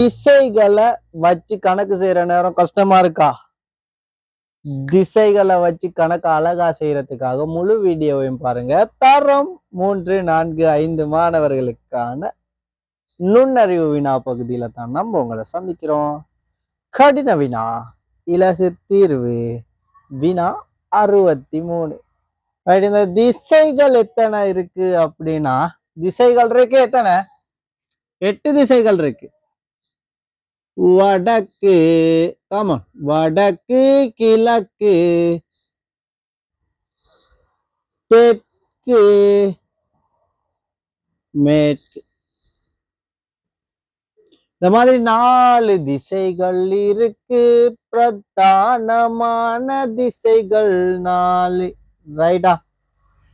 திசைகளை வச்சு கணக்கு செய்யற நேரம் கஷ்டமா இருக்கா? திசைகளை வச்சு கணக்கு அழகா செய்யறதுக்காக முழு வீடியோவையும் பாருங்க. தரம் மூன்று நான்கு ஐந்து மாணவர்களுக்கான நுண்ணறிவு வினா பகுதியில தான் நம்ம உங்களை சந்திக்கிறோம். கடின வினா இலகு தீர்வு வினா அறுபத்தி மூணு Right, இந்த திசைகள் எத்தனை இருக்கு அப்படின்னா திசைகள் இருக்கு எத்தனை? எட்டு திசைகள் இருக்கு. வடக்கு ஆமா வடக்கு கிழக்கு தெற்கு மேற்கு. இந்த மாதிரி நாலு திசைகள் இருக்கு. பிரதானமான திசைகள் நாலு. ரைட்டா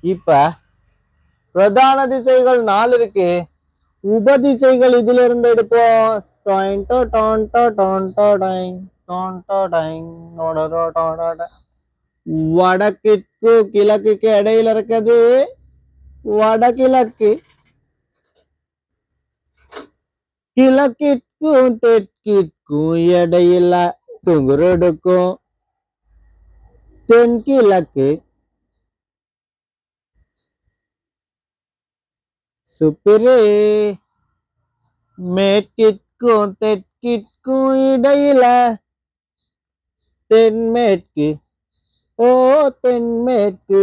இப்ப பிரதான திசைகள் நாலு இருக்கு. உபதிசைகள் இதுல இருந்து எடுப்போம். வடக்கிற்கு கிழக்குக்கு இடையில இருக்குது. வடகிழக்கு கிழக்கிற்கும் தெற்கிற்கும் இடையில துங்குருடுக்கும் தென்கிழக்கு சுப்பிரே மேற்கிற்கும் தெற்கிற்கும் இடையில தென்மேற்கு ஓ தென்மேற்கு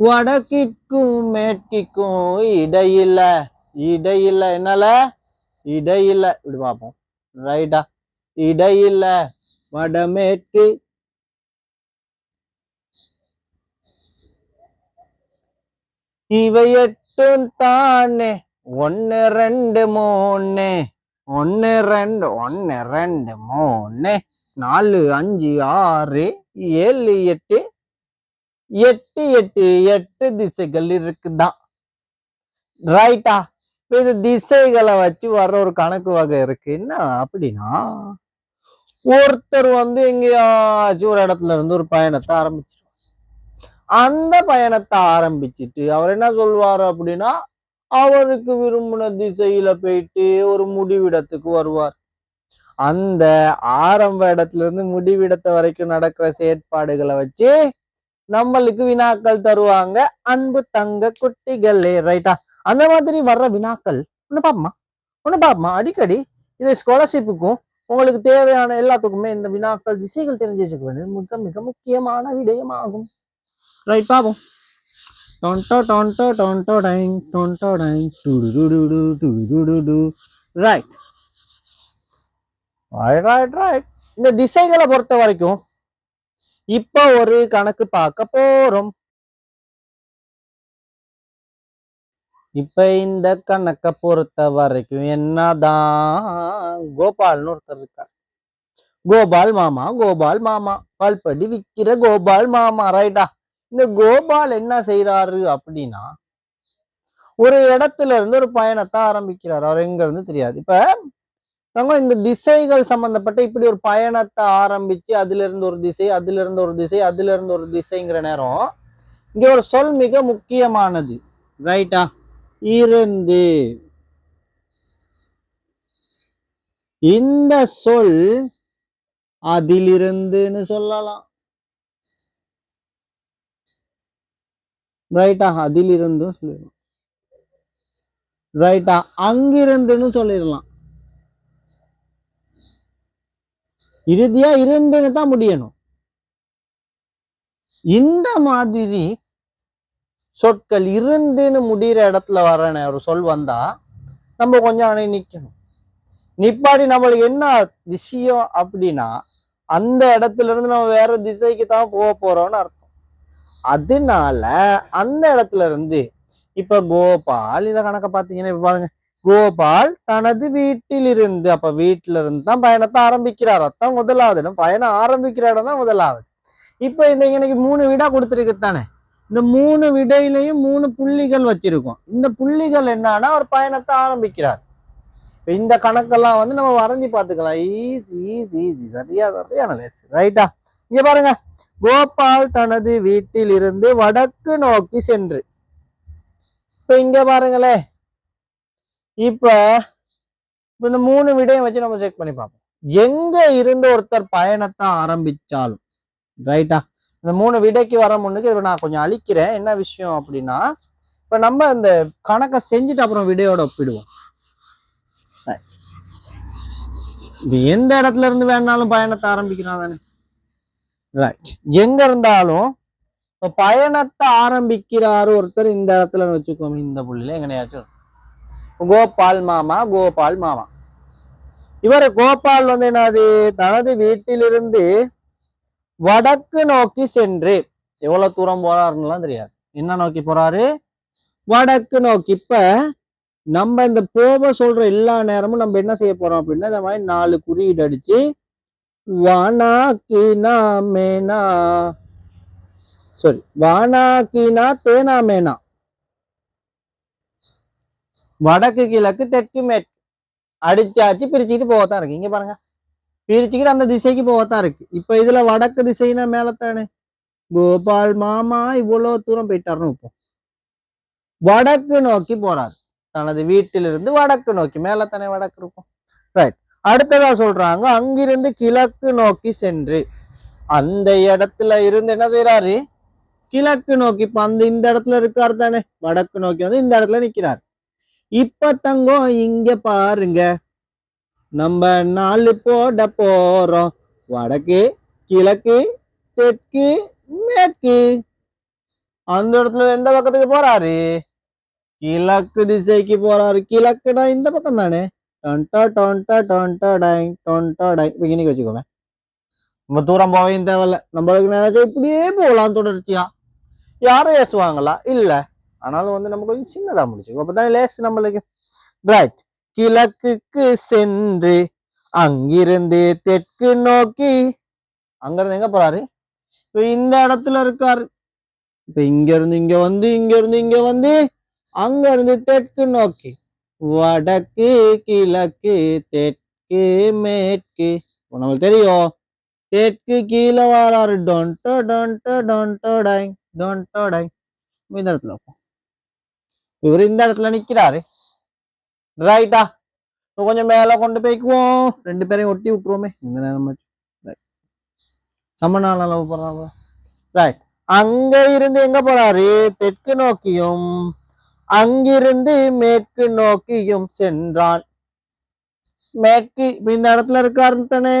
வடக்கிற்கும் மேற்கிற்கும் இடையில இடையில என்னால? இடையில இப்படி பார்ப்போம். ரைட்டா இடையில வடமேற்கு இவையட்டும் தானே. ஒன்னு ரெண்டு மூணு. ஒன்னு ரெண்டு ஒன்னு ரெண்டு மூணு. நாலு அஞ்சு ஆறு ஏழு எட்டு. எட்டு எட்டு எட்டு திசைகள் இருக்குதான் ரைட்டா இது திசைகளை வச்சு வர்ற ஒரு கணக்கு வகை இருக்கு. என்ன அப்படின்னா ஒருத்தர் வந்து எங்கேயாச்சும் ஒரு இடத்துல இருந்து ஒரு பயணத்தை ஆரம்பிச்சிருக்காங்க அந்த பயணத்தை ஆரம்பிச்சிட்டு அவர் என்ன சொல்வார் அப்படின்னா அவருக்கு விரும்பின திசையில போயிட்டு ஒரு முடிவிடத்துக்கு வருவார். அந்த ஆரம்ப இடத்துல இருந்து முடிவிடத்தை வரைக்கும் நடக்கிற செயற்பாடுகளை வச்சு நம்மளுக்கு வினாக்கள் தருவாங்க. அன்பு தங்க குட்டிகளே ரைட்டா? அந்த மாதிரி வர்ற வினாக்கள் ஒன்று பாப்பமா? ஒன்று பாப்பமா? அடிக்கடி இது ஸ்காலர்ஷிப்புக்கும் உங்களுக்கு தேவையான எல்லாத்துக்குமே இந்த வினாக்கள் திசைகள் தெரிஞ்சு வச்சுக்க வேண்டியது மிக மிக முக்கியமான விடயமாகும். ரைட் பாப்போம் டொன்டோ டொன்டோ டொன்டோ டைங் டொன்டோ டைங் டுடுடுடுடு டுடுடுடு ரைட் ரைட் ரைட் ரைட் இந்த திசைகளை பொறுத்த வரைக்கும் இப்போ ஒரு கணக்கு பார்க்க போறோம். இப்ப இந்த கணக்கை பொறுத்த வரைக்கும் என்னதான்? கோபால்னு ஒருத்தர் இருக்கார். கோபால் மாமா கோபால் மாமா. பல்படி விக்கிற கோபால் மாமா. ரைட்டா இந்த கோபால் என்ன செய்யறாரு அப்படின்னா ஒரு இடத்துல இருந்து ஒரு பயணத்தை ஆரம்பிக்கிறார். அவர் எங்க இருந்து தெரியாது. இப்ப தங்க இந்த திசைகள் சம்பந்தப்பட்ட இப்படி ஒரு பயணத்தை ஆரம்பிச்சு அதுல இருந்து ஒரு திசை அதுல இருந்து ஒரு திசை அதுல இருந்து ஒரு திசைங்கிற நேரம் இங்க ஒரு சொல் மிக முக்கியமானது. ரைட்டா இருந்து. இந்த சொல் அதிலிருந்துன்னு சொல்லலாம். ரைட்டா அதிலிருந்து சொல்லிடலாம். ரைட்டா அங்கிருந்துன்னு சொல்லிடலாம். இறுதியா இருந்துன்னு தான் முடியணும். இந்த மாதிரி சொற்கள் இருந்துன்னு முடிகிற இடத்துல வர ஒரு சொல் வந்தா நம்ம கொஞ்சம் அணை நிக்கணும். நிப்பாடி நம்மளுக்கு என்ன விஷயம் அப்படின்னா அந்த இடத்துல இருந்து நம்ம வேற திசைக்கு தான் போக போறோம்னு அர்த்தம். அதனால அந்த இடத்துல இருந்து இப்ப கோபால் இந்த கணக்கை பாத்தீங்கன்னா இப்ப பாருங்க. கோபால் தனது வீட்டில் இருந்து அப்ப வீட்டில இருந்து தான் பயணத்தை ஆரம்பிக்கிறார். அதான் முதலாவது. இடம் பயணம் ஆரம்பிக்கிற இடம் தான் முதலாவது. இப்ப இந்த இன்னைக்கு மூணு வீடா கொடுத்துருக்கு தானே? இந்த மூணு விடையிலையும் மூணு புள்ளிகள் வச்சிருக்கோம். இந்த புள்ளிகள் என்னன்னா ஒரு பயணத்தை ஆரம்பிக்கிறார். இந்த கணக்கெல்லாம் வந்து நம்ம வரைஞ்சி பார்த்துக்கலாம். ஈஸி ஈஸி ஈஸி சரியா சரியான லேஸ் ரைட்டா இங்க பாருங்க. கோபால் தனது வீட்டில் இருந்து வடக்கு நோக்கி சென்று. இப்ப இங்க பாருங்களேன் இப்ப இந்த மூணு விடையும் வச்சு நம்ம செக் பண்ணி பார்ப்போம். எங்க இருந்து ஒருத்தர் பயணத்தை ஆரம்பிச்சாலும் ரைட்டா இந்த மூணு விடைக்கு வர முன்னுக்கு இதை நான் கொஞ்சம் அழிக்கிறேன். என்ன விஷயம் அப்படின்னா இப்ப நம்ம இந்த கணக்கை செஞ்சுட்டு அப்புறம் விடையோட ஒப்பிடுவோம். எந்த இடத்துல இருந்து வேணாலும் பயணத்தை ஆரம்பிக்கிறான் தானே? எங்க இருந்தாலும் இப்ப பயணத்தை ஆரம்பிக்கிறாரு ஒருத்தர் இந்த இடத்துல வச்சுக்கோங்க இந்த புள்ளியில எங்கனையாச்சும் கோபால் மாமா கோபால் மாமா. இவர் கோபால் வந்து என்னது? தனது வீட்டிலிருந்து வடக்கு நோக்கி சென்று எவ்வளவு தூரம் போறாருன்னுலாம் தெரியாது. என்ன நோக்கி போறாரு? வடக்கு நோக்கி. இப்ப நம்ம இந்த போக சொல்ற எல்லா நேரமும் நம்ம என்ன செய்ய போறோம் அப்படின்னா இந்த மாதிரி நாலு குறியீடு அடிச்சு வானாக்கினா மேனா. சாரி வானாக்கினா தேனா மேனா. வடக்கு கிழக்கு தெற்கு மேற்கு. அடிச்சாச்சு பிரிச்சுக்கிட்டு போகத்தான் இருக்கு. இங்க பாருங்க. பிரிச்சுக்கிட்டு அந்த திசைக்கு போகத்தான் இருக்கு. இப்ப இதுல வடக்கு திசைனா மேலத்தானே? கோபால் மாமா இவ்வளவு தூரம் போயிட்டாருன்னு இப்போ வடக்கு நோக்கி போறாரு. தனது வீட்டிலிருந்து வடக்கு நோக்கி. மேலத்தானே வடக்கு இருக்கும். ரைட் அடுத்ததா சொல்றாங்க அங்கிருந்து கிழக்கு நோக்கி சென்று. அந்த இடத்துல இருந்து என்ன செய்யறாரு கிழக்கு நோக்கி இப்ப அந்த இந்த இடத்துல இருக்காரு தானே வடக்கு நோக்கி வந்து இந்த இடத்துல நிக்கிறார். இப்ப தங்கம் இங்க பாருங்க. நம்ம நாலு போட போறோம். வடக்கு கிழக்கு தெற்கு மேற்கு. அந்த இடத்துல எந்த பக்கத்துக்கு போறாரு? கிழக்கு திசைக்கு போறாரு. கிழக்குனா இந்த பக்கம் தானே. டொன்டா டொன்டா டொன்டா டைங் டொன்டா டைங் இப்ப இன்னைக்கு வச்சுக்கோங்க ரொம்ப தூரம் போவையும் தேவையில்ல நம்மளுக்கு நினைச்சா இப்படியே போகலாம் தொடர்ச்சியா யாரும் ஏசுவாங்களா இல்ல ஆனாலும் வந்து நம்ம கொஞ்சம் சின்னதா முடிச்சுக்கோ அப்பதான் லேஸ் நம்மளுக்கு ரைட் கிழக்குக்கு சென்று அங்கிருந்து தெற்கு நோக்கி அங்கிருந்து எங்க போறாரு இப்ப இந்த இடத்துல இருக்காரு இப்ப இங்க இருந்து இங்க வந்து இங்க இருந்து இங்க வந்து அங்க இருந்து தெற்கு நோக்கி வடக்கு கிழக்கு தெற்கு மேற்கு. நம்மளுக்கு தெரியும். தெற்கு கீழே வராரு. டொன்டோ டொன்டோ டொன்டோ டை டொன்டோ டாய் இந்த இடத்துல இவர் இந்த இடத்துல நிக்கிறாரு. ரைட்டா. கொஞ்சம் மேல கொண்டு போய்க்குவோம் ரெண்டு பேரையும் ஒட்டி விட்டுருவோமே. இந்த நேரம் சமநாள் அளவு போறாங்க ரைட். அங்க இருந்து எங்க போறாரு? தெற்கு நோக்கியும் அங்கிருந்து மேற்கு நோக்கியும் சென்றான். மேற்கு இந்த இடத்துல இருக்காரு தானே?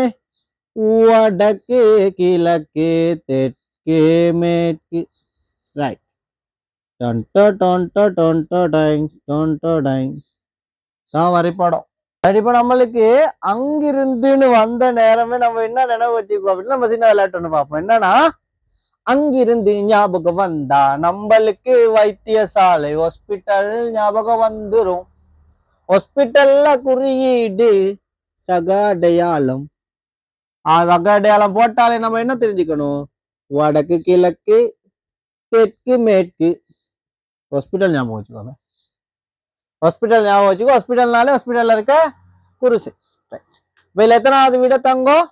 வடக்கு கிழக்கு தெற்கு மேற்கு. ரைட் டொன்டோ டொன்டோ டொன்டோ டைங் டொன்டோ டைங் தான் வரைபடம். சரி நம்மளுக்கு அங்கிருந்துன்னு வந்த நேரமே நம்ம என்ன நினைவு வச்சுக்கோ அப்படின்னு நம்ம சின்ன விளையாட்டு ஒன்று பார்ப்போம். என்னன்னா அங்கிருந்து ஞாபகம் வந்தா நம்மளுக்கு வைத்தியசாலை ஹாஸ்பிட்டல் ஞாபகம் வந்துரும். ஹாஸ்பிட்டல்ல குறியீடு சக அடையாளம் அது சக அடையாளம் போட்டாலே நம்ம என்ன தெரிஞ்சுக்கணும்? வடக்கு கிழக்கு தெற்கு மேற்கு. ஹாஸ்பிட்டல் ஞாபகம் வச்சுக்கோங்க ஹாஸ்பிட்டல் ஞாபகம் வச்சுக்கோ. ஹாஸ்பிட்டல்னாலே ஹாஸ்பிட்டல்ல இருக்க குருசு. இதுல எத்தனாவது விட தங்கம்?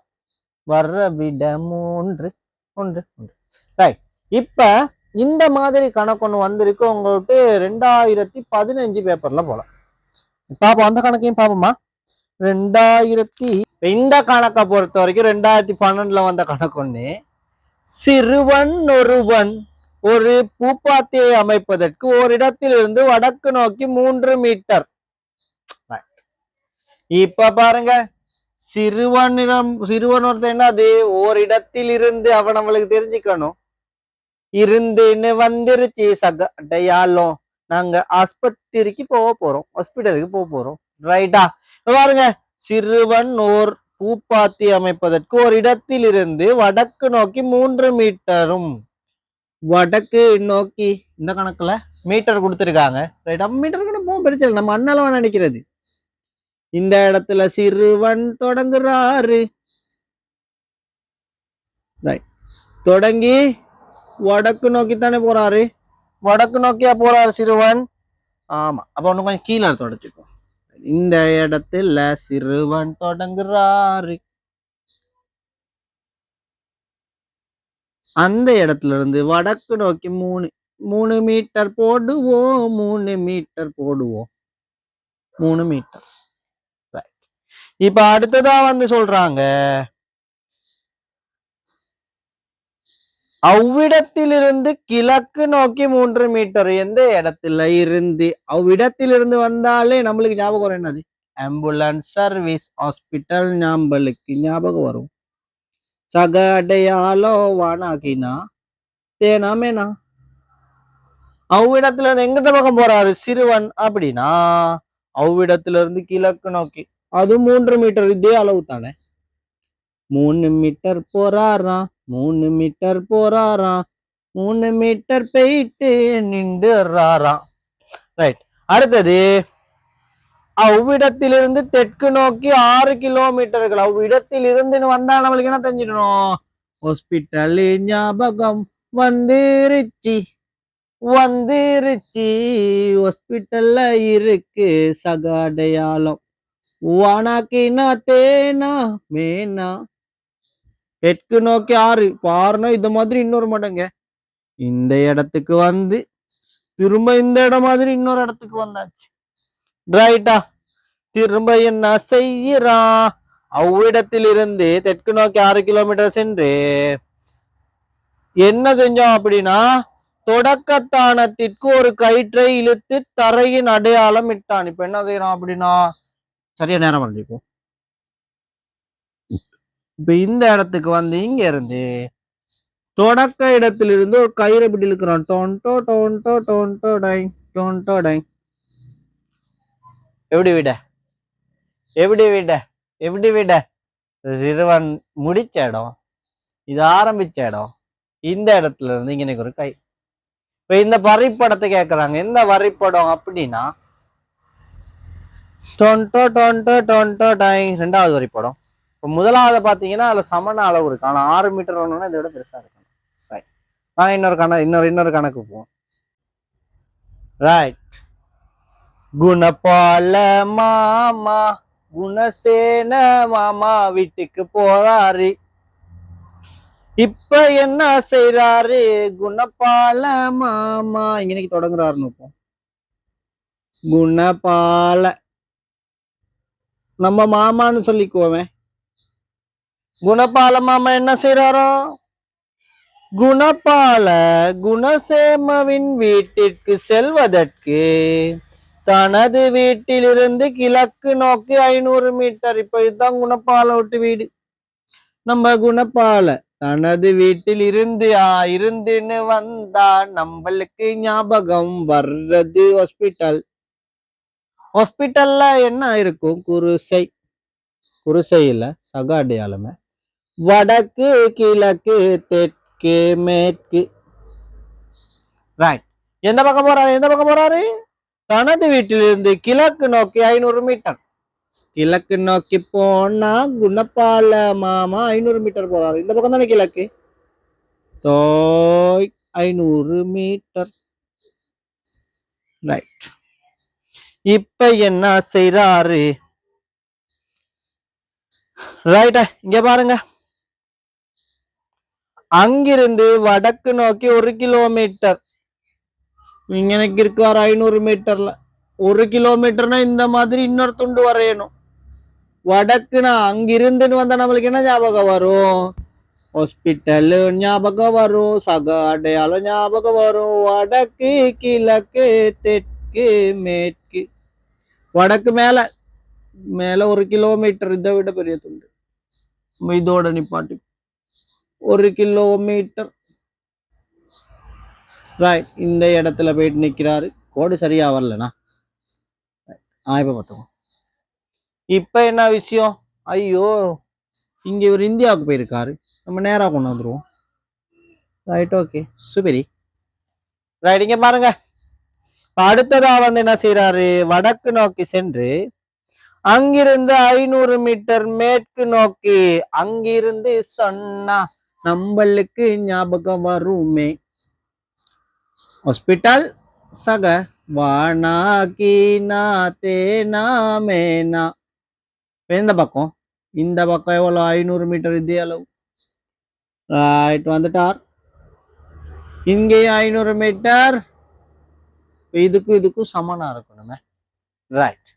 வர்ற விட மூன்று. ஒன்று ஒன்று. ரைட் இப்ப இந்த மாதிரி கணக்கு ஒன்று வந்திருக்கு. உங்களுக்கு ரெண்டாயிரத்தி பதினஞ்சு பேப்பர்ல போலாம். பாப்போம். அந்த கணக்கையும் பாப்போமா? ரெண்டாயிரத்தி இந்த கணக்கை பொறுத்த வரைக்கும் ரெண்டாயிரத்தி பன்னெண்டுல வந்த கணக்கு ஒன்று சிறுவன் ஒருவன் ஒரு பூப்பாத்தியை அமைப்பதற்கு ஓரிடத்திலிருந்து வடக்கு நோக்கி மூன்று மீட்டர் Right. இப்ப பாருங்க. சிறுவனிடம் சிறுவன் ஒருத்தன் என்னது ஓரிடத்தில் இருந்து அவன் நம்மளுக்கு தெரிஞ்சுக்கணும். இருந்துன்னு வந்துருச்சு. சக அடையாளம் நாங்க ஆஸ்பத்திரிக்கு போக போறோம். ஹாஸ்பிட்டலுக்கு போக போறோம். ரைட்டா பாருங்க. சிறுவன் ஓர் பூப்பாத்தி அமைப்பதற்கு ஒரு இடத்தில் இருந்து வடக்கு நோக்கி மூன்று மீட்டரும் வடக்கு நோக்கி இந்த கணக்குல மீட்டர் கொடுத்துருக்காங்க. ரைட்டா மீட்டர் கூட போக பிரச்சனை நம்ம அண்ணளவன் நினைக்கிறது? இந்த இடத்துல சிறுவன் தொடங்குறாரு. ரைட் தொடங்கி வடக்கு நோக்கி தானே போறாரு? வடக்கு நோக்கியா போறாரு சிறுவன். ஆமா அப்ப ஒண்ணு கொஞ்சம் கீழே தொடச்சுக்கோ இந்த இடத்துல சிறுவன் தொடங்குறாரு. அந்த இடத்துல இருந்து வடக்கு நோக்கி மூணு மூணு மீட்டர் போடுவோம் மூணு மீட்டர் போடுவோம். மூணு மீட்டர். இப்ப அடுத்ததா வந்து சொல்றாங்க அவ்விடத்திலிருந்து கிழக்கு நோக்கி மூன்று மீட்டர் எந்த இடத்துல இருந்து அவ்விடத்திலிருந்து வந்தாலே நம்மளுக்கு ஞாபகம் வரும் என்னது? ஆம்புலன்ஸ் சர்வீஸ் ஹாஸ்பிட்டல் நம்மளுக்கு ஞாபகம் வரும். சக அடையாளோ வானாகினா தேனாமேனா? அவ்விடத்துல இருந்து எங்கத்த பக்கம் போறாரு? சிறுவன் அப்படின்னா அவ்விடத்துல இருந்து கிழக்கு நோக்கி. அது மூன்று மீட்டர் இதே அளவு தானே? மூணு மீட்டர் போறாராம். மூணு மீட்டர் போறாராம் மூணு மீட்டர் போயிட்டு நின்றுறாராம் ரைட் அடுத்தது அவ்விடத்திலிருந்து தெற்கு நோக்கி ஆறு கிலோமீட்டர்கள். அவ்விடத்தில் இருந்து வந்தா நம்மளுக்கு என்ன தெரிஞ்சிடணும்? ஹாஸ்பிட்டல் ஞாபகம் வந்துருச்சு. வந்துருச்சு. ஹாஸ்பிட்டல்ல இருக்கு சக அடையாளம் வானாக்கினா தேனா மேனா தெற்கு நோக்கி ஆறு. பாருனா இந்த மாதிரி இன்னொரு மடங்க. இந்த இடத்துக்கு வந்து திரும்ப இந்த இடம் மாதிரி இன்னொரு இடத்துக்கு வந்தாச்சு. ரைட்டா திரும்ப என்ன செய்யறான் அவ்விடத்திலிருந்து தெற்கு நோக்கி ஆறு கிலோமீட்டர் சென்று என்ன செஞ்சோம் அப்படின்னா தொடக்கத்தானத்திற்கு ஒரு கயிற்றை இழுத்து தரையின் அடையாளம் இட்டான். இப்ப என்ன செய்யறான் அப்படின்னா சரியா நேரம் பண்ணிப்போம் இப்ப இந்த இடத்துக்கு வந்து இங்க இருந்து தொடக்க இடத்திலிருந்து ஒரு கயிறை இப்படி இழுக்கிறான் டோன்டோ டோன்டோ டோன்டோ டை டோன்டோ டை எப்படி விட? எப்படி விட? எப்படி விட? சிறுவன் முடிச்ச இடம் இது ஆரம்பிச்ச இடம் இந்த இடத்துல இருந்து இங்க ஒரு கை. இப்ப இந்த வரிப்படத்தை கேக்குறாங்க. எந்த வரிப்படம் அப்படின்னா டொன்டோ டொன்டோ டொன்டோ டை ரெண்டாவது வரிப்படம். இப்போ முதலாவது பார்த்தீங்கன்னா அதில் சமண அளவு இருக்கு. ஆனால் ஆறு மீட்டர் ஒன்றுனா இதை விட பெருசாக இருக்கணும். ரைட் நான் இன்னொரு கண இன்னொரு இன்னொரு கணக்கு போவோம். ரைட் குணபால மாமா குணசேன மாமா வீட்டுக்கு போறாரு. இப்ப என்ன செய்யறாரு குணபால மாமா. இன்னைக்கு தொடங்குறாருன்னு இப்போ குணபால. நம்ம மாமான்னு சொல்லிக்குவோமே. குணபால மாமா என்ன செய்றாரோ? குணபால குணசேமவின் வீட்டிற்கு செல்வதற்கு தனது வீட்டிலிருந்து கிழக்கு நோக்கி ஐநூறு மீட்டர். இப்ப இதுதான் குணப்பால விட்டு வீடு. நம்ம குணப்பால தனது வீட்டில் இருந்து ஆ இருந்துன்னு வந்தா நம்மளுக்கு ஞாபகம் வர்றது ஹாஸ்பிட்டல். ஹாஸ்பிட்டல்ல என்ன இருக்கும்? குருசை. குருசை இல்ல சக அடையாளமே வடக்கு கிழக்கு தெற்கு மேற்கு. ரைட் எந்த பக்கம் போறாரு? எந்த பக்கம் போறாரு? தனது வீட்டிலிருந்து கிழக்கு நோக்கி ஐநூறு மீட்டர். கிழக்கு நோக்கி போனா குணப்பால மாமா ஐநூறு மீட்டர் போறாரு. இந்த பக்கம் தானே கிழக்கு? தோய் ஐநூறு மீட்டர். ரைட் இப்ப என்ன செய்றாரு? ரைட்டா இங்க பாருங்க. அங்கிருந்து வடக்கு நோக்கி ஒரு கிலோமீட்டர் இங்கனைக்கு இருக்கார் ஐநூறு மீட்டர்ல ஒரு கிலோமீட்டர்னா இந்த மாதிரி இன்னொரு துண்டு வரையணும். வடக்குனா அங்கிருந்துன்னு வந்தா நம்மளுக்கு என்ன ஞாபகம் வரும்? ஹாஸ்பிட்டல் ஞாபகம் வரும். சக அடையாளம் ஞாபகம் வரும். வடக்கு கிழக்கு தெற்கு மேற்கு. வடக்கு மேல. மேல ஒரு கிலோமீட்டர் இதை விட பெரிய துண்டு. இதோட நிப்பாட்டி. ஒரு கிலோமீட்டர் ரைட் இந்த இடத்துல போயிட்டு நிற்கிறாரு கோடு சரியா வரலனா ஆ இப்போ பார்த்துக்கோ. இப்போ என்ன விஷயம்? ஐயோ இங்கே இவர் இந்தியாவுக்கு போயிருக்காரு. நம்ம நேராக கொண்டு வந்துடுவோம் ரைட் ஓகே சுபரி. ரைட் இங்கே பாருங்க. அடுத்ததாக வந்து என்ன செய்கிறாரு வடக்கு நோக்கி சென்று அங்கிருந்து ஐநூறு மீட்டர் மேற்கு நோக்கி அங்கிருந்து சொன்னா நம்மளுக்கு ஞாபகம் வருமே. ஹாஸ்பிட்டல் சக வானா கீனா தேனா மேனா இந்த பக்கம்? இந்த பக்கம் எவ்வளோ? ஐநூறு மீட்டர் இதே அளவு. ரைட் வந்துட்டார். இங்கேயும் ஐநூறு மீட்டர். இதுக்கும் இதுக்கும் சமனா இருக்கணுமே. ரைட்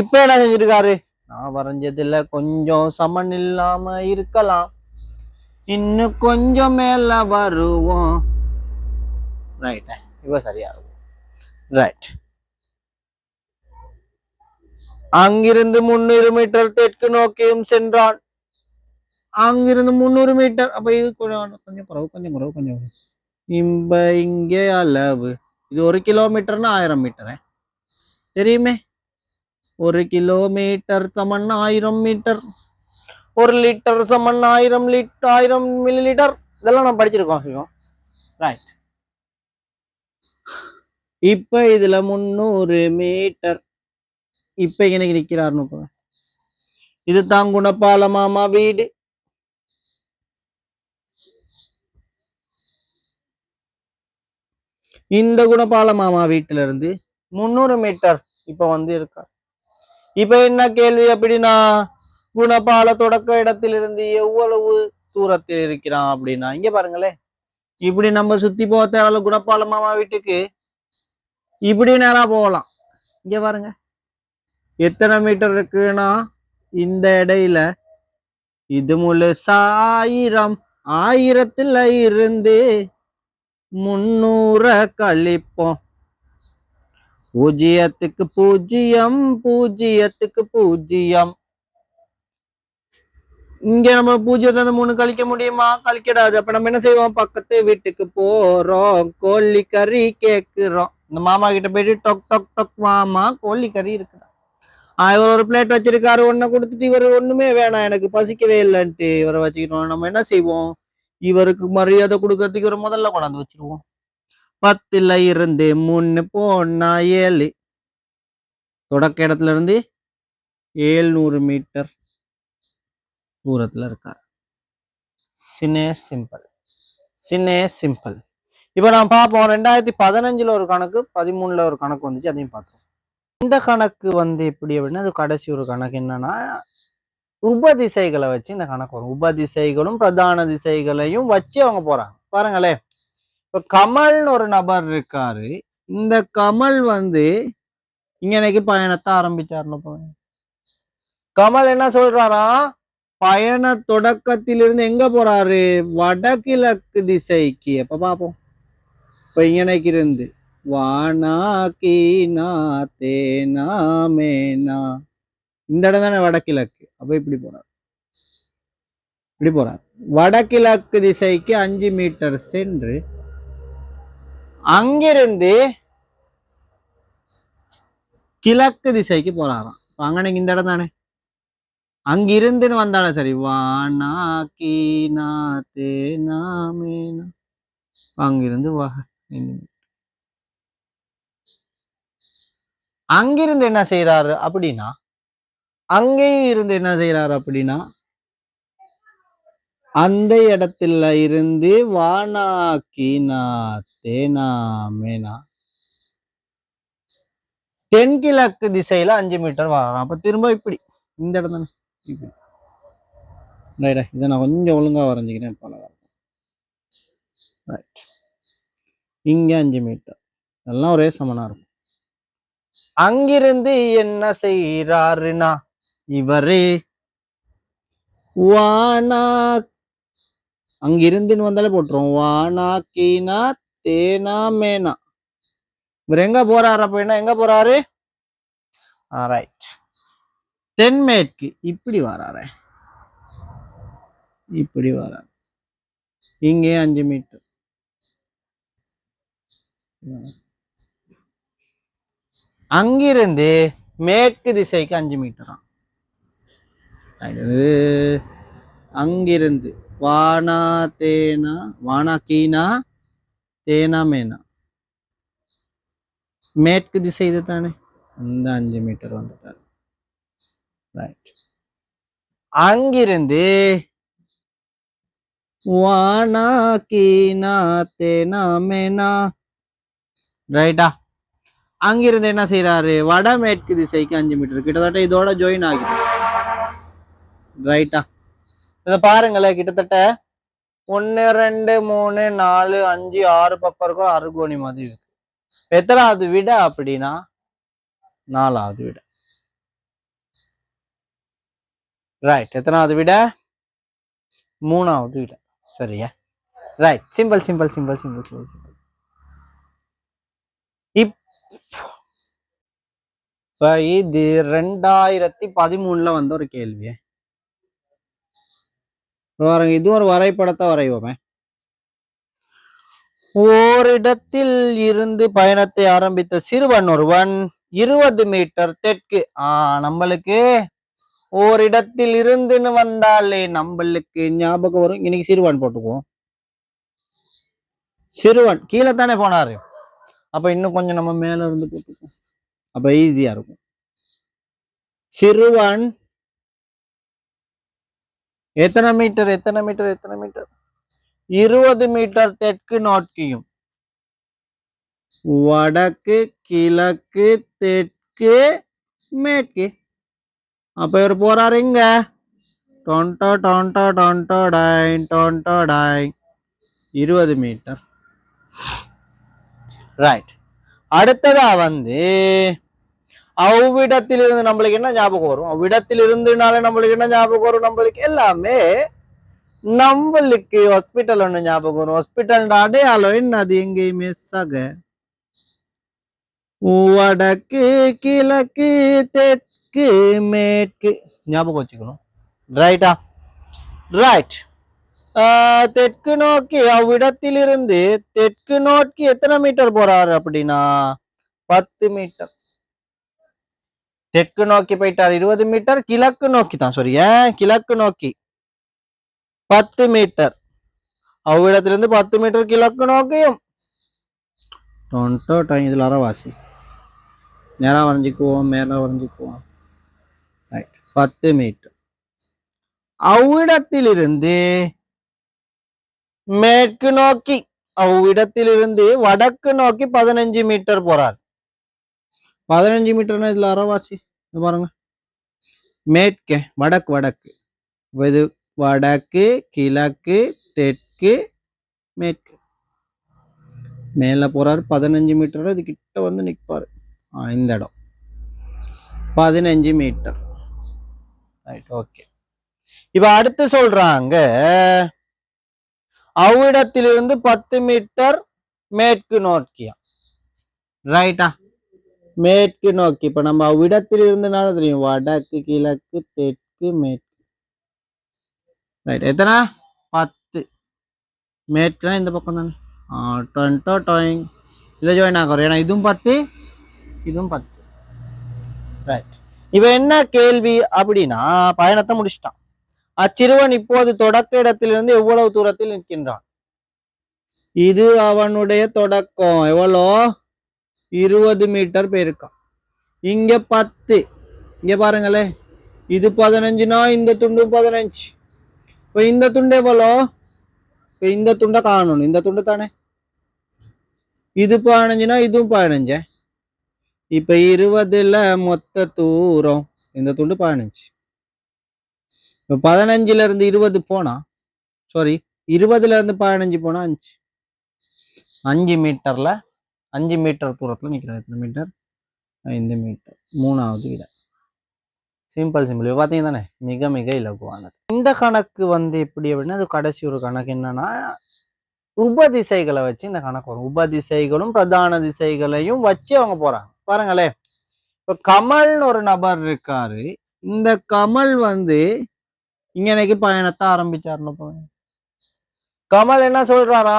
இப்போ என்ன செஞ்சிருக்காரு? நான் வரைஞ்சதுல கொஞ்சம் சமன் இல்லாம இருக்கலாம். இன்னும் கொஞ்சம் மேல வருவோம். ரைட் இப்போ சரியா இருக்கும். ரைட் அங்கிருந்து முன்னூறு மீட்டர் தெற்கு நோக்கியும் சென்றான். அங்கிருந்து முந்நூறு மீட்டர். அப்ப இது கொஞ்சம் கொஞ்சம் குறவு கொஞ்சம் குறவு கொஞ்சம் இம்ப இங்கே அளவு. இது ஒரு கிலோமீட்டர்னா ஆயிரம் மீட்டர். தெரியுமே? ஒரு கிலோமீட்டர் சமன் ஆயிரம் மீட்டர். ஒரு லிட்டர் சமன் ஆயிரம் லிட்டர் ஆயிரம் மில்லி லிட்டர் இதெல்லாம் நம்ம படிச்சிருக்கோம் ரைட் இப்ப இதுல முந்நூறு மீட்டர் இப்ப எனக்கு நிக்கிறாருன்னு பாருங்க. இது தான் குணப்பால மாமா வீடு. இந்த குணபால மாமா வீட்டுல இருந்து முந்நூறு மீட்டர் இப்ப வந்து இருக்கார் இப்ப என்ன கேள்வி அப்படின்னா குணபால தொடக்க இடத்திலிருந்து எவ்வளவு தூரத்தில் இருக்கிறான் அப்படின்னா இங்க பாருங்களேன். இப்படி நம்ம சுத்தி போக தேவையில்ல குணபால மாமா வீட்டுக்கு இப்படி நேரா போகலாம். இங்க பாருங்க. எத்தனை மீட்டர் இருக்குன்னா இந்த இடையில இது முழுசா ஆயிரம் ஆயிரத்துல இருந்து முன்னூற கழிப்போம். பூஜ்ஜியத்துக்கு பூஜ்ஜியம் பூஜ்ஜியத்துக்கு பூஜ்ஜியம். இங்க நம்ம பூஜ்ஜியத்தை இருந்து மூணு கழிக்க முடியுமா? கழிக்கடாது. அப்ப நம்ம என்ன செய்வோம்? பக்கத்து வீட்டுக்கு போறோம். கோழி கறி கேக்குறோம். இந்த மாமா கிட்ட போயிட்டு டொக் டொக் டொக் மாமா கோழி கறி இருக்குதா? ஆஹ் இவர் ஒரு பிளேட் வச்சிருக்காரு. ஒன்ன கொடுத்துட்டு இவர் ஒண்ணுமே வேணாம். எனக்கு பசிக்கவே இல்லைன்ட்டு இவரை வச்சுக்கிறோம் நம்ம என்ன செய்வோம்? இவருக்கு மரியாதை கொடுக்கறதுக்கு இவரை முதல்ல கொண்டாந்து வச்சிருவோம். பத்துல இருந்து மூணு போனா ஏழு. தொடக்க இடத்துல இருந்து ஏழ்நூறு மீட்டர். தூரத்தில் இருக்கார். சின்ன சிம்பிள் சின்ன சிம்பிள் இப்போ நான் பார்ப்போம் ரெண்டாயிரத்தி பதினஞ்சுல ஒரு கணக்கு பதிமூணுல ஒரு கணக்கு வந்துச்சு அதையும் பார்த்தோம் இந்த கணக்கு வந்து எப்படி அப்படின்னா அது கடைசி ஒரு கணக்கு என்னன்னா உபதிசைகளை வச்சு இந்த கணக்கு வரும். உபதிசைகளும் பிரதான திசைகளையும் வச்சு அவங்க போறாங்க. பாருங்களேன். இப்ப கமல்னு ஒரு நபர் இருக்காரு. இந்த கமல் வந்து இங்கனைக்கு பயணத்தை ஆரம்பிச்சாருன்னு போங்க கமல் என்ன சொல்றாரா? பயண தொடக்கத்திலிருந்து எங்க போறாரு? வடகிழக்கு திசைக்கு. எப்ப பார்ப்போம் இப்ப இங்கனைக்கு இருந்து. வானா கீனா தேனா மேனா இந்த இடம் தானே வடகிழக்கு. அப்ப இப்படி போறாரு. இப்படி போறார். வடகிழக்கு திசைக்கு அஞ்சு மீட்டர் சென்று அங்கிருந்து கிழக்கு திசைக்கு போறாராம். அங்கனைக்கு இந்த இடம் தானே? அங்கிருந்துன்னு வந்தாலும் சரி. வானா கீனா தேனா மேனா அங்கிருந்து வா அங்கிருந்து என்ன செய்யறாரு அப்படின்னா அங்கேயும் இருந்து என்ன செய்யறாரு அப்படின்னா அந்த இடத்துல இருந்து வானா கீனா தேனா மேனா தென்கிழக்கு திசையில அஞ்சு மீட்டர் வரலாம் அப்ப திரும்ப இப்படி இந்த இடம் தானே. இப்படி ரைட்டா இதை நான் கொஞ்சம் ஒழுங்கா வரைஞ்சிக்கிறேன் போல ரைட் இங்க அஞ்சு மீட்டர். எல்லாம் ஒரே சமனா இருக்கும். அங்கிருந்து என்ன செய்யறாருன்னா இவரே. வானா அங்கிருந்துன்னு வந்தாலே போட்டுரும். வானா கீனா தேனா மேனா. இவர் எங்க போறாரு அப்படின்னா எங்க போறாரு? ரைட் தென்மேற்கு. இப்படி வராரு இப்படி வராரு இங்கே அஞ்சு மீட்டர். அங்கிருந்து மேற்கு திசைக்கு அஞ்சு மீட்டரா அங்கிருந்து வானா தேனா வானா கீனா தேனா மேனா. மேற்கு திசை இது தானே. அந்த அஞ்சு மீட்டர் வந்துட்டார். அங்கிருந்து வானா கீனா தேனா மேனா ரைட்டா அங்கிருந்து என்ன செய்யறாரு வடமேற்கு திசைக்கு அஞ்சு மீட்டர் கிட்டத்தட்ட இதோட ஜாயின் ஆகுது. ரைட்டா இதை பாருங்களேன் கிட்டத்தட்ட ஒன்னு ரெண்டு மூணு நாலு அஞ்சு ஆறு பக்கம் இருக்கும் அறுகோணி மாதிரி இருக்கு. எத்தனாவது விட அப்படின்னா நாலாவது விட. ரைட் எத்தனாவது விட? மூணாவது விட. சரியா? Right simple simple simple simple simple simple இப்ப இது ரெண்டாயிரத்தி பதிமூணுல வந்த ஒரு கேள்வி பாருங்க இது ஒரு வரைபடத்தை வரைவோமே. ஓரிடத்தில் இருந்து பயணத்தை ஆரம்பித்த சிறுவன் ஒருவன் இருபது மீட்டர் தெற்கு. ஆஹ் நம்மளுக்கு ஓரிடத்தில் இருந்துன்னு வந்தாலே நம்மளுக்கு ஞாபகம் வரும். இன்னைக்கு சிறுவன் போட்டுக்குவோம். சிறுவன் கீழே தானே போனாரு. அப்ப இன்னும் கொஞ்சம் நம்ம மேல இருந்து போட்டுக்குவோம். அப்ப ஈஸியா இருக்கும். சிறுவன் எத்தனை மீட்டர் எத்தனை மீட்டர் எத்தனை மீட்டர்? இருபது மீட்டர் தெற்கு நோக்கியும். வடக்கு கிழக்கு தெற்கு மேற்கு. அப்போ இவர் போறாரு இங்க. டொன்டோ டொன்டோ டொன்டோ டைன் டொன்டோ டைன் இருபது மீட்டர். ரைட் அடுத்ததா வந்து அவ்விடத்தில் இருந்து நம்மளுக்கு என்ன ஞாபகம் வரும்? அவ்விடத்தில் இருந்துனால நம்மளுக்கு என்ன ஞாபகம் வரும்? நம்மளுக்கு எல்லாமே நம்மளுக்கு ஹாஸ்பிட்டல் ஒன்று ஞாபகம் வரும். ஹாஸ்பிட்டல் அடையாளம் என்ன அது எங்கேயுமே சக. வடக்கு கிழக்கு தெற்கு மேற்கு ஞாபகம் வச்சுக்கணும். ரைட்டா ரைட் தெற்கு நோக்கி அவ்விடத்திலிருந்து தெற்கு நோக்கி எத்தனை மீட்டர் போறாரு அப்படின்னா? பத்து மீட்டர். தெற்கு நோக்கி போயிட்டார் இருபது மீட்டர். கிழக்கு நோக்கி தான் சாரி ஏன்? கிழக்கு நோக்கி. பத்து மீட்டர். அவ்விடத்திலிருந்து பத்து மீட்டர் கிழக்கு நோக்கியும். டொண்டோ டைம் இதுல அறவாசி. நேரம் வரைஞ்சிக்குவோம் மேல வரைஞ்சிக்குவோம். பத்து மீட்டர் அவ்விடத்திலிருந்து மேற்கு நோக்கி அவ்விடத்திலிருந்து வடக்கு நோக்கி பதினஞ்சு மீட்டர் போறார். பதினஞ்சு மீட்டர்னா இதுல அறவாசி பாருங்க. மேற்கே வடக்கு வடக்கு. இது வடக்கு கிழக்கு தெற்கு மேற்கு. மேல போறாரு பதினஞ்சு மீட்டர் இது கிட்ட வந்து நிற்பாரு இந்த இடம். பதினஞ்சு மீட்டர் ரைட் ஓகே இப்ப அடுத்து சொல்றாங்க அவ்விடத்திலிருந்து பத்து மீட்டர் மேற்கு நோக்கியா? ரைட்டா மேற்கு நோக்கி. இப்ப நம்ம அவ்விடத்தில் இருந்தனால தெரியும்? வடக்கு கிழக்கு தெற்கு மேற்கு. ரைட் எத்தனை? பத்து. மேற்குனா இந்த பக்கம் தானே. டொன்டோ டொயிங். இதில் ஜாயின் ஆகிறோம் ஏன்னா இதுவும் பத்து இதுவும் பத்து. ரைட் இவன் என்ன கேள்வி அப்படின்னா பயணத்தை முடிச்சிட்டான். அச்சிறுவன் இப்போது தொடக்க இடத்திலிருந்து எவ்வளவு தூரத்தில் நிற்கின்றான்? இது அவனுடைய தொடக்கம். எவ்வளோ? இருபது மீட்டர் போயிருக்கான் இங்க பத்து. இங்க பாருங்களே. இது பதினஞ்சுனா இந்த துண்டு பதினஞ்சு. இப்ப இந்த துண்டு எவ்வளோ? இப்ப இந்த துண்டை காணணும். இந்த துண்டு தானே? இது பதினஞ்சுனா இதுவும் பதினஞ்சு. இப்ப இருபதுல மொத்த தூரம் இந்த துண்டு பதினஞ்சு. இப்போ பதினஞ்சுல இருந்து இருபது போனா சாரி இருபதுல இருந்து பதினஞ்சு போனா அஞ்சு. அஞ்சு மீட்டர்ல அஞ்சு மீட்டர் தூரத்தில் நிக்கிறார் எத்தனை மீட்டர்? ஐந்து மீட்டர். மூணாவது விட சிம்பிள் சிம்பிள் இப்போ பார்த்தீங்க தானே? மிக மிக இலகுவானது. இந்த கணக்கு வந்து எப்படி அப்படின்னா அது கடைசி ஒரு கணக்கு என்னன்னா உபதிசைகளை வச்சு இந்த கணக்கு வரும். உபதிசைகளும் பிரதான திசைகளையும் வச்சு அவங்க போறாங்க. பாருங்களேன். இப்போ கமல்னு ஒரு நபர் இருக்காரு. இந்த கமல் வந்து இங்கனைக்கு பயணத்தை ஆரம்பிச்சாருன்னு கமல் என்ன சொல்றாரா?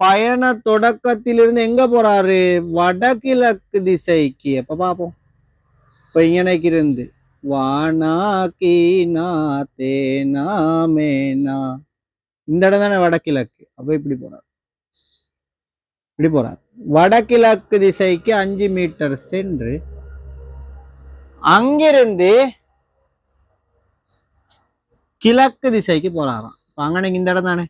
பயண தொடக்கத்திலிருந்து எங்க போறாரு? வடகிழக்கு திசைக்கு. எப்ப பாப்போம். இப்ப இங்கனைக்கு இருந்து வானா கீனா தேனா மேனா இந்த இடம் தானே வடகிழக்கு. அப்ப இப்படி போறாரு இப்படி போறார் வடகிழக்கு திசைக்கு அஞ்சு மீட்டர் சென்று அங்கிருந்து கிழக்கு திசைக்கு போறாராம். இப்ப அங்கனைக்கு இந்த இடம் தானே?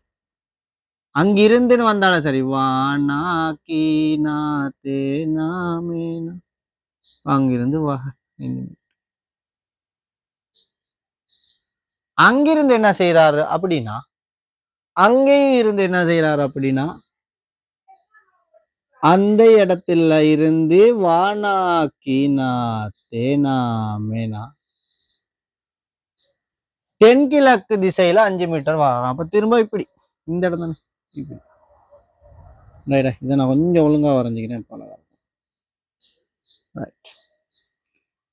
அங்கிருந்துன்னு வந்தாலும் சரி வானா கீனா தேனா மேனா. அங்கிருந்து வா அங்கிருந்து என்ன செய்யறாரு அப்படின்னா அங்கேயும் இருந்து என்ன செய்யறாரு அப்படின்னா அந்த இடத்துல இருந்து வானா கீனா தேனா மேனா தென்கிழக்கு திசையில அஞ்சு மீட்டர் வரலாம் அப்ப திரும்ப இப்படி. இந்த இடம் தானே. இப்படி. ரைடா இதை நான் கொஞ்சம் ஒழுங்கா வரைஞ்சிக்கிறேன். ரைட்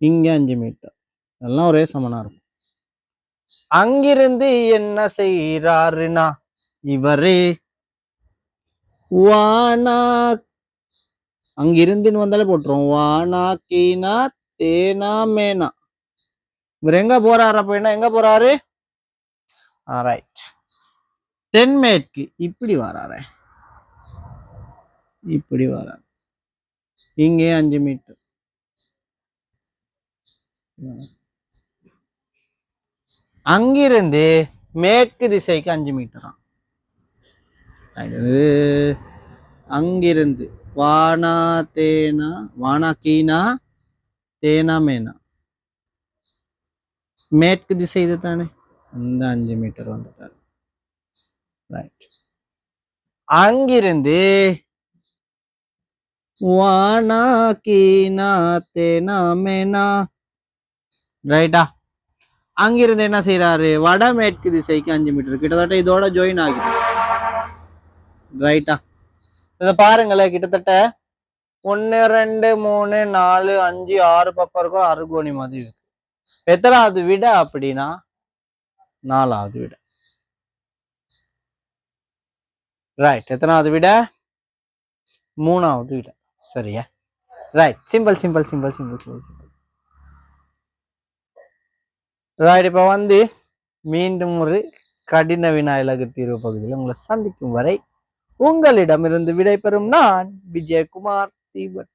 இங்க அஞ்சு மீட்டர். எல்லாம் ஒரே சமனா இருக்கும். அங்கிருந்து என்ன செய்யறாருனா இவரே. வானா அங்கிருந்துன்னு வந்தாலே போட்டுரும். வானா கீனா தேனா மேனா. இவர் எங்க போறாரு அப்படின்னா எங்க போறாரு? ரைட் தென்மேற்கு. இப்படி வராரு. இப்படி வராரு. இங்கே அஞ்சு மீட்டர். அங்கிருந்து மேற்கு திசைக்கு அஞ்சு மீட்டரா அங்கிருந்து வானா தேனா வானா கீனா தேனா மேனா? மேற்கு திசை இது தானே? இந்த அஞ்சு மீட்டர் வந்துட்டார். ரைட் அங்கிருந்து வானா கீனா தேனா மேனா? ரைட்டா அங்கிருந்து என்ன செய்யறாரு வடமேற்கு திசைக்கு அஞ்சு மீட்டர். கிட்டத்தட்ட இதோட ஜாயின் ஆகுது. ரைட்டா இத பாருங்களேன் கிட்டத்தட்ட ஒன்னு ரெண்டு மூணு நாலு அஞ்சு ஆறு பக்கம் இருக்கும் அறுகோணி மாதிரி இருக்கு. எத்தனாவது விட அப்படின்னா நாலாவது விட. ரைட் எத்தனாவது விட? மூணாவது விட. சரியா? Right simple simple simple simple simple simple right இப்போ வந்து மீண்டும் ஒரு கடின வினாயலகு தீர்வு பகுதியில் உங்களை சந்திக்கும் வரை உங்களிடமிருந்து விடைபெறும் நான் விஜயகுமார் தீபன்